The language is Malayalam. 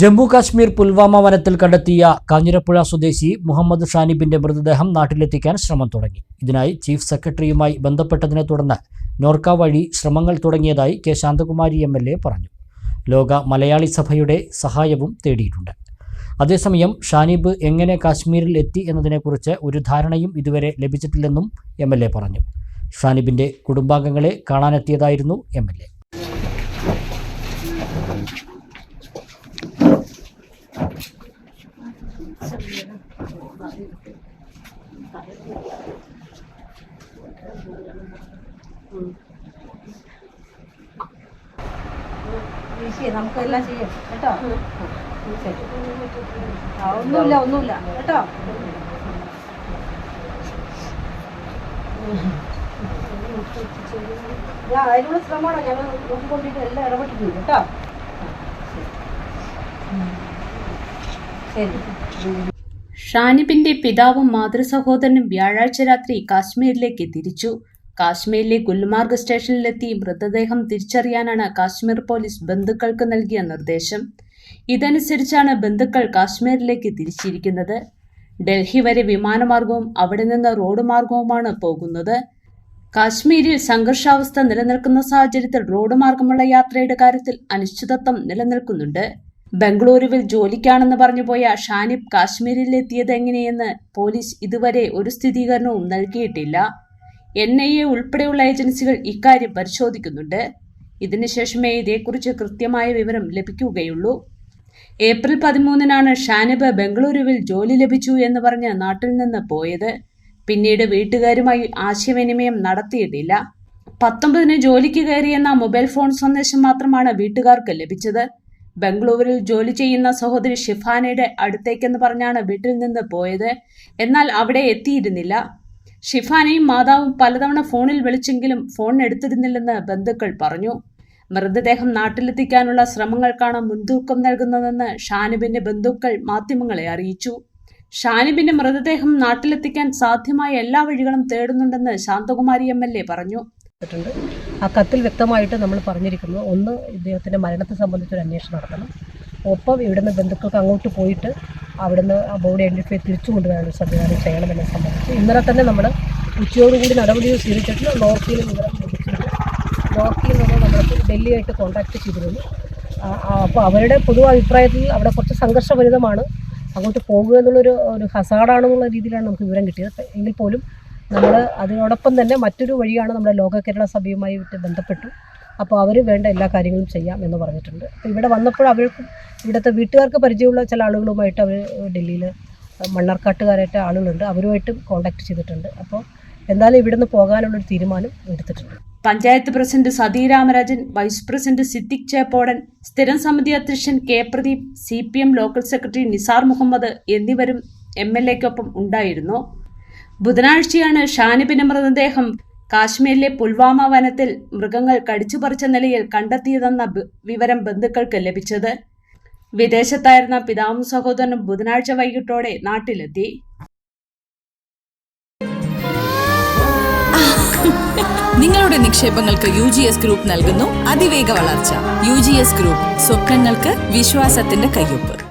ജമ്മു കാശ്മീർ പുൽവാമ വനത്തിൽ കണ്ടെത്തിയ കാഞ്ഞിരപ്പുഴ സ്വദേശി മുഹമ്മദ് ഷാനിബിന്റെ മൃതദേഹം നാട്ടിലെത്തിക്കാൻ ശ്രമം തുടങ്ങി. ഇതിനായി ചീഫ് സെക്രട്ടറിയുമായി ബന്ധപ്പെട്ടതിനെ തുടർന്ന് നോർക്ക വഴി ശ്രമങ്ങൾ തുടങ്ങിയതായി K Shanthakumari M L A പറഞ്ഞു. ലോക മലയാളി സഭയുടെ സഹായവും തേടിയിട്ടുണ്ട്. അതേസമയം ഷാനിബ് എങ്ങനെ കാശ്മീരിൽ എത്തി എന്നതിനെക്കുറിച്ച് ഒരു ധാരണയും ഇതുവരെ ലഭിച്ചിട്ടില്ലെന്നും എം എൽ എ പറഞ്ഞു. ഷാനിബിന്റെ കുടുംബാംഗങ്ങളെ കാണാനെത്തിയതായിരുന്നു എം എൽ എ. നമുക്കെല്ലാം ചെയ്യാം. കേട്ടോ? ഒന്നുമില്ല ഒന്നുമില്ല. കേട്ടോ? ഞാൻ അതിനുള്ള ശ്രമമാണ്. ഞങ്ങൾ നോക്കിക്കൊണ്ടിട്ട് എല്ലാം ഇടപെട്ടിട്ടുണ്ട്. കേട്ടോ? ശരി. ഷാനിബിന്റെ പിതാവും മാതൃസഹോദരനും വ്യാഴാഴ്ച രാത്രി കാശ്മീരിലേക്ക് തിരിച്ചു. കാശ്മീരിലെ ഗുൽമാർഗ് സ്റ്റേഷനിലെത്തി മൃതദേഹം തിരിച്ചറിയാനാണ് കാശ്മീർ പോലീസ് ബന്ധുക്കൾക്ക് നൽകിയ നിർദ്ദേശം. ഇതനുസരിച്ചാണ് ബന്ധുക്കൾ കാശ്മീരിലേക്ക് തിരിച്ചിരിക്കുന്നത്. ഡൽഹി വരെ വിമാനമാർഗവും അവിടെ നിന്ന് റോഡ് മാർഗവുമാണ് പോകുന്നത്. കാശ്മീരിൽ സംഘർഷാവസ്ഥ നിലനിൽക്കുന്ന സാഹചര്യത്തിൽ റോഡ് മാർഗമുള്ള യാത്രയുടെ കാര്യത്തിൽ അനിശ്ചിതത്വം നിലനിൽക്കുന്നുണ്ട്. ബംഗളൂരുവിൽ ജോലിക്കാണെന്ന് പറഞ്ഞുപോയ ഷാനിബ് കാശ്മീരിൽ കാശ്മീരിലെത്തിയത് എങ്ങനെയെന്ന് പോലീസ് ഇതുവരെ ഒരു സ്ഥിരീകരണവും നൽകിയിട്ടില്ല. എൻ ഐ എ ഉൾപ്പെടെയുള്ള ഏജൻസികൾ ഇക്കാര്യം പരിശോധിക്കുന്നുണ്ട്. ഇതിനുശേഷമേ ഇതേക്കുറിച്ച് കൃത്യമായ വിവരം ലഭിക്കുകയുള്ളൂ. ഏപ്രിൽ പതിമൂന്നിനാണ് ഷാനിബ് ബംഗളൂരുവിൽ ജോലി ലഭിച്ചു എന്ന് പറഞ്ഞ് നാട്ടിൽ നിന്ന് പോയത്. പിന്നീട് വീട്ടുകാരുമായി ആശയവിനിമയം നടത്തിയിട്ടില്ല. പത്തൊമ്പതിന് ജോലിക്ക് കയറിയെന്ന മൊബൈൽ ഫോൺ സന്ദേശം മാത്രമാണ് വീട്ടുകാർക്ക് ലഭിച്ചത്. ബംഗളൂരുവിൽ ജോലി ചെയ്യുന്ന സഹോദരി ഷിഫാനയുടെ അടുത്തേക്കെന്ന് പറഞ്ഞാണ് വീട്ടിൽ നിന്ന് പോയത്. എന്നാൽ അവിടെ എത്തിയിരുന്നില്ല. ഷിഫാനയും മാതാവും പലതവണ ഫോണിൽ വിളിച്ചെങ്കിലും ഫോൺ എടുത്തിരുന്നില്ലെന്ന് ബന്ധുക്കൾ പറഞ്ഞു. മൃതദേഹം നാട്ടിലെത്തിക്കാനുള്ള ശ്രമങ്ങൾക്കാണ് മുൻതൂക്കം നൽകുന്നതെന്ന് ഷാനിബിന്റെ ബന്ധുക്കൾ മാധ്യമങ്ങളെ അറിയിച്ചു. ഷാനിബിന്റെ മൃതദേഹം നാട്ടിലെത്തിക്കാൻ സാധ്യമായ എല്ലാ വഴികളും തേടുന്നുണ്ടെന്ന് ശാന്തകുമാരി എം പറഞ്ഞു. ിട്ടുണ്ട് ആ കത്തിൽ വ്യക്തമായിട്ട് നമ്മൾ പറഞ്ഞിരിക്കുന്നത് ഒന്ന് ഇദ്ദേഹത്തിന്റെ മരണത്തെ സംബന്ധിച്ചൊരു അന്വേഷണം നടത്തണം. ഒപ്പം ഇവിടുന്ന് ബന്ധുക്കൾക്ക് അങ്ങോട്ട് പോയിട്ട് അവിടുന്ന് ആ ബോഡി ഐഡന്റിഫൈ തിരിച്ചു കൊണ്ടുവരാനൊരു സംവിധാനം ചെയ്യണമെന്നെ സംബന്ധിച്ച് ഇന്നലെ തന്നെ നമ്മൾ ഉച്ചയോടുകൂടി നടപടികൾ സ്വീകരിച്ചിട്ട് നോർക്കിയിൽ വിവരം ലഭിച്ചിട്ടുണ്ട്. നോർക്കിയിൽ നിന്ന് നമ്മൾക്ക് ഡൽഹിയായിട്ട് കോൺടാക്ട് ചെയ്തിരുന്നു. അപ്പോൾ അവരുടെ പൊതു അഭിപ്രായത്തിൽ അവിടെ കുറച്ച് സംഘർഷഭരിതമാണ് അങ്ങോട്ട് പോകുക എന്നുള്ളൊരു ഒരു ഹസാഡാണെന്നുള്ള രീതിയിലാണ് നമുക്ക് വിവരം കിട്ടിയത്. എങ്കിൽ പോലും നമ്മൾ അതിനോടൊപ്പം തന്നെ മറ്റൊരു വഴിയാണ് നമ്മുടെ ലോക കേരള സഭയുമായി ബന്ധപ്പെട്ടു. അപ്പോൾ അവർ വേണ്ട എല്ലാ കാര്യങ്ങളും ചെയ്യാം എന്ന് പറഞ്ഞിട്ടുണ്ട്. അപ്പോൾ ഇവിടെ വന്നപ്പോൾ അവർക്ക് ഇവിടുത്തെ വീട്ടുകാർക്ക് പരിചയമുള്ള ചില ആളുകളുമായിട്ട് അവർ ഡൽഹിയിൽ മണ്ണാർക്കാട്ടുകാരായിട്ട് ആളുകളുണ്ട്. അവരുമായിട്ടും കോൺടാക്ട് ചെയ്തിട്ടുണ്ട്. അപ്പോൾ എന്തായാലും ഇവിടുന്ന് പോകാനുള്ളൊരു തീരുമാനം എടുത്തിട്ടുണ്ട്. Panchayat president Sathi Ramarajan vice president Siddique Cheppodan സ്ഥിരം സമിതി അധ്യക്ഷൻ K Pradeep C P M local secretary Nisar Muhammad എന്നിവരും എം എൽ എക്കൊപ്പം ഉണ്ടായിരുന്നു. ബുധനാഴ്ചയാണ് ഷാനിബിന്റെ മൃതദേഹം കാശ്മീരിലെ പുൽവാമ വനത്തിൽ മൃഗങ്ങൾ കടിച്ചുപറിച്ച നിലയിൽ കണ്ടെത്തിയതെന്ന വിവരം ബന്ധുക്കൾക്ക് ലഭിച്ചത്. വിദേശത്തായിരുന്ന പിതാവും സഹോദരനും ബുധനാഴ്ച വൈകിട്ടോടെ നാട്ടിലെത്തി. നിങ്ങളുടെ നിക്ഷേപങ്ങൾക്ക് യു ജി എസ് ഗ്രൂപ്പ് നൽകുന്നു. അതിവേഗ വളർച്ച. യു ജി എസ് ഗ്രൂപ്പ് സ്വപ്നങ്ങൾക്ക് വിശ്വാസത്തിന്റെ കയ്യൊപ്പ്.